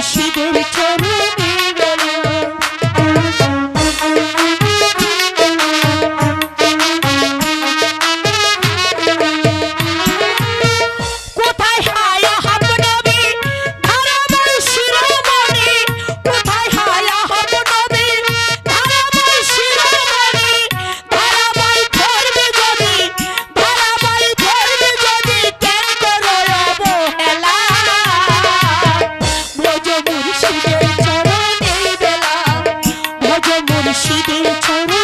the secret சிதில் சரு